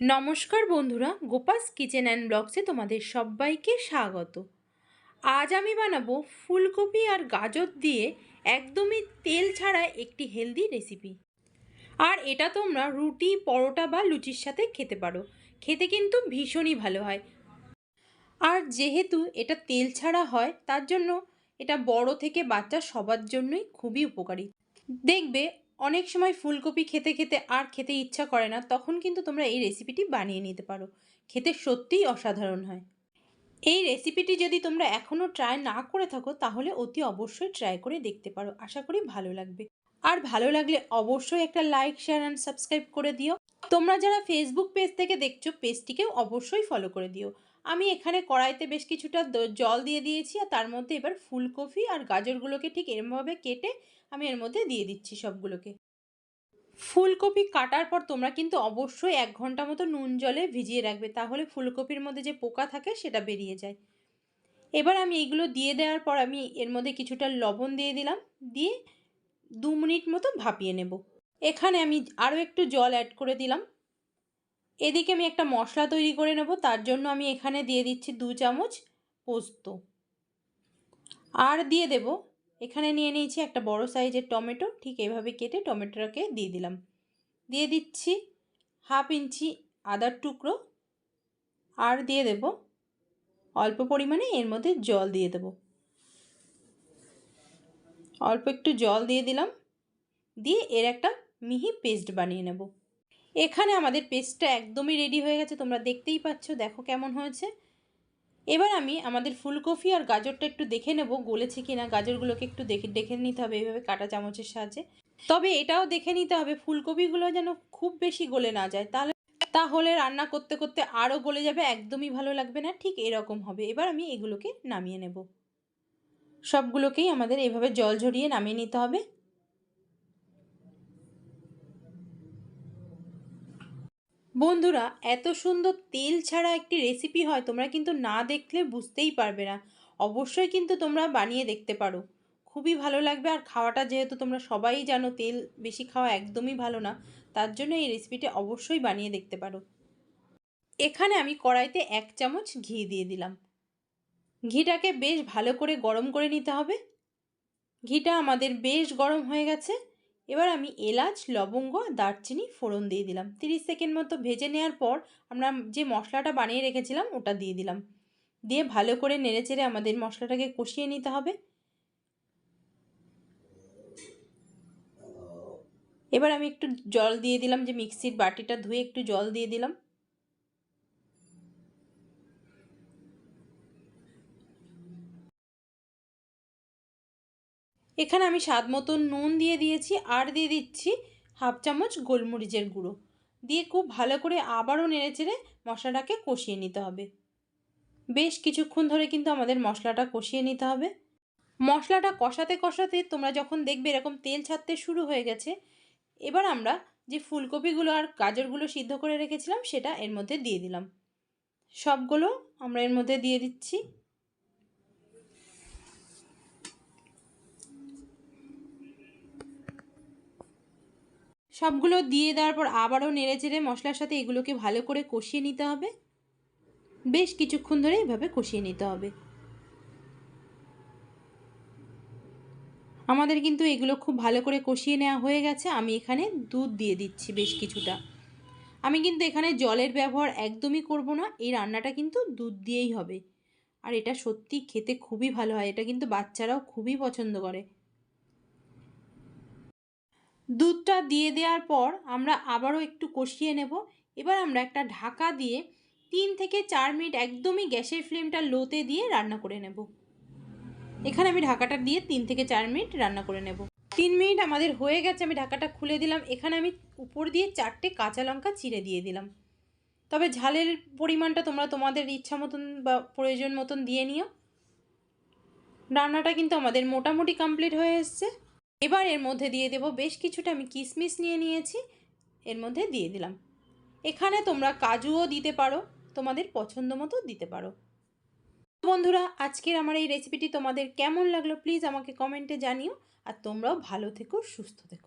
নমস্কার বন্ধুরা, গোপাস kitchen and ব্লগসে তোমাদের সবাইকে স্বাগত। আজ আমি বানাবো ফুলকপি আর গাজর দিয়ে একদমই তেল ছাড়া একটি হেলদি রেসিপি আর এটা তোমরা রুটি, পরোটা বা লুচির সাথে খেতে পারো। খেতে কিন্তু ভীষণই ভালো হয়। আর যেহেতু এটা তেল ছাড়া হয়, তার জন্য এটা বড় থেকে বাচ্চা সবার জন্যই খুবই উপকারী। দেখবে অনেক সময় ফুলকপি খেতে খেতে আর খেতে ইচ্ছা করে না, তখন কিন্তু তোমরা এই রেসিপিটি বানিয়ে নিতে পারো। খেতে সত্যিই অসাধারণ হয়। এই রেসিপিটি যদি তোমরা এখনও ট্রাই না করে থাকো, তাহলে অতি অবশ্যই ট্রাই করে দেখতে পারো। আশা করি ভালো লাগবে। আর ভালো লাগলে অবশ্যই একটা লাইক শেয়ার অ্যান্ড সাবস্ক্রাইব করে দিও। তোমরা যারা ফেসবুক পেজ থেকে দেখছ পেজটিকেও অবশ্যই ফলো করে দিও। আমি এখানে কড়াইতে বেশ কিছুটা জল দিয়ে দিয়েছি, আর তার মধ্যে এবার ফুলকপি আর গাজরগুলোকে ঠিক এরমভাবে কেটে আমি এর মধ্যে দিয়ে দিচ্ছি সবগুলোকে। ফুলকপি কাটার পর তোমরা কিন্তু অবশ্যই এক ঘণ্টা মতো নুন জলে ভিজিয়ে রাখবে, তাহলে ফুলকপির মধ্যে যে পোকা থাকে সেটা বেরিয়ে যায়। এবার আমি এইগুলো দিয়ে দেওয়ার পর আমি এর মধ্যে কিছুটা লবণ দিয়ে দিলাম, দিয়ে দু মিনিট মতো ভাপিয়ে নেব। এখানে আমি আরও একটু জল অ্যাড করে দিলাম। এদিকে আমি একটা মশলা তৈরি করে নেব, তার জন্য আমি এখানে দিয়ে দিচ্ছি দু চামচ পোস্ত। আর দিয়ে দেব এখানে নিয়ে নিয়েছি একটা বড় সাইজের টমেটো। ঠিক এভাবে কেটে টমেটোটাকে দিয়ে দিলাম। দিয়ে দিচ্ছি হাফ ইঞ্চি আদার টুকরো আর দিয়ে দেব অল্প পরিমাণে এর মধ্যে জল দিয়ে দেব। অল্প একটু জল দিয়ে দিলাম। দিয়ে এর একটা মিহি পেস্ট বানিয়ে নেব। এখানে আমাদের পেস্টটা একদমই রেডি হয়ে গেছে, তোমরা দেখতেই পাচ্ছ, দেখো কেমন হয়েছে। এবার আমি আমাদের ফুলকপি আর গাজরটা একটু দেখে নেব, গলেছে কি না গাজরগুলোকে একটু দেখে দেখে নিতে হবে এভাবে কাটা চামচের সাহায্যে। তবে এটাও দেখে নিতে হবে, ফুলকপিগুলো যেন খুব বেশি গলে না যায়। তাহলে তাহলে রান্না করতে করতে আরও গলে যাবে, একদমই ভালো লাগবে না। ঠিক এরকম হবে। এবার আমি এগুলোকে নামিয়ে নেব। সবগুলোকেই আমাদের এভাবে জল ঝরিয়ে নামিয়ে নিতে হবে। বন্ধুরা, এত সুন্দর তেল ছাড়া একটি রেসিপি হয়, তোমরা কিন্তু না দেখলে বুঝতেই পারবে না। অবশ্যই কিন্তু তোমরা বানিয়ে দেখতে পারো। খুবই ভালো লাগবে, আর খাওয়াটা যেহেতু তোমরা সবাই জানো, তেল বেশি খাওয়া একদমই ভালো না, তার জন্য এই রেসিপিটা অবশ্যই বানিয়ে দেখতে পারো। এখানে আমি কড়াইতে এক চামচ ঘি দিয়ে দিলাম। ঘিটাকে বেশ ভালো করে গরম করে নিতে হবে। ঘিটা আমাদের বেশ গরম হয়ে গেছে। এবার আমি এলাচ, লবঙ্গ দারচিনি ফোড়ন দিয়ে দিলাম। তিরিশ সেকেন্ড মতো ভেজে নেওয়ার পর আমরা যে মশলাটা বানিয়ে রেখেছিলাম ওটা দিয়ে দিলাম। দিয়ে ভালো করে নেড়েচেড়ে আমাদের মশলাটাকে কষিয়ে নিতে হবে। এবার আমি একটু জল দিয়ে দিলাম, যে মিক্সির বাটিটা ধুয়ে একটু জল দিয়ে দিলাম। এখানে আমি স্বাদ মতন নুন দিয়ে দিয়েছি আর দিয়ে দিচ্ছি হাফ চামচ গোলমরিচের গুঁড়ো। দিয়ে খুব ভালো করে আবারও নেড়ে চেড়ে মশলাটাকে কষিয়ে নিতে হবে। বেশ কিছুক্ষণ ধরে কিন্তু আমাদের মশলাটা কষিয়ে নিতে হবে। মশলাটা কষাতে কষাতে তোমরা যখন দেখবে এরকম তেল ছাড়তে শুরু হয়ে গেছে, এবার আমরা যে ফুলকপিগুলো আর গাজরগুলো সিদ্ধ করে রেখেছিলাম সেটা এর মধ্যে দিয়ে দিলাম। সবগুলো আমরা এর মধ্যে দিয়ে দিচ্ছি। সবগুলো দিয়ে দেওয়ার পর আবারও নেড়ে চেড়ে মশলার সাথে এগুলোকে ভালো করে কষিয়ে নিতে হবে। বেশ কিছুক্ষণ ধরে এভাবে কষিয়ে নিতে হবে। আমাদের কিন্তু এগুলো খুব ভালো করে কষিয়ে নেওয়া হয়ে গেছে। আমি এখানে দুধ দিয়ে দিচ্ছি বেশ কিছুটা। আমি কিন্তু এখানে জলের ব্যবহার একদমই করব না। এই রান্নাটা কিন্তু দুধ দিয়েই হবে। আর এটা সত্যি খেতে খুবই ভালো হয়। এটা কিন্তু বাচ্চারাও খুবই পছন্দ করে। দুধটা দিয়ে দেওয়ার পর আমরা আবারও একটু কষিয়ে নেব। এবার আমরা একটা ঢাকা দিয়ে তিন থেকে চার মিনিট একদমই গ্যাসের ফ্লেমটা লোতে দিয়ে রান্না করে নেব। এখানে আমি ঢাকাটা দিয়ে তিন থেকে চার মিনিট রান্না করে নেব। তিন মিনিট আমাদের হয়ে গেছে, আমি ঢাকাটা খুলে দিলাম। এখানে আমি উপর দিয়ে চারটে কাঁচা লঙ্কা চিড়ে দিয়ে দিলাম। তবে ঝালের পরিমাণটা তোমরা তোমাদের ইচ্ছা মতন বা প্রয়োজন মতন দিয়ে নিও। রান্নাটা কিন্তু আমাদের মোটামুটি কমপ্লিট হয়ে এসছে। এবার এর মধ্যে দিয়ে দেব বেশ কিছুটা আমি কিসমিস নিয়ে নিয়েছি, এর মধ্যে দিয়ে দিলাম। এখানে তোমরা কাজুও দিতে পারো, তোমাদের পছন্দ মতো দিতে পারো। বন্ধুরা, আজকের আমার এই রেসিপিটি তোমাদের কেমন লাগল প্লিজ আমাকে কমেন্টে জানিও। আর তোমরাও ভালো থেকো, সুস্থ থেকো।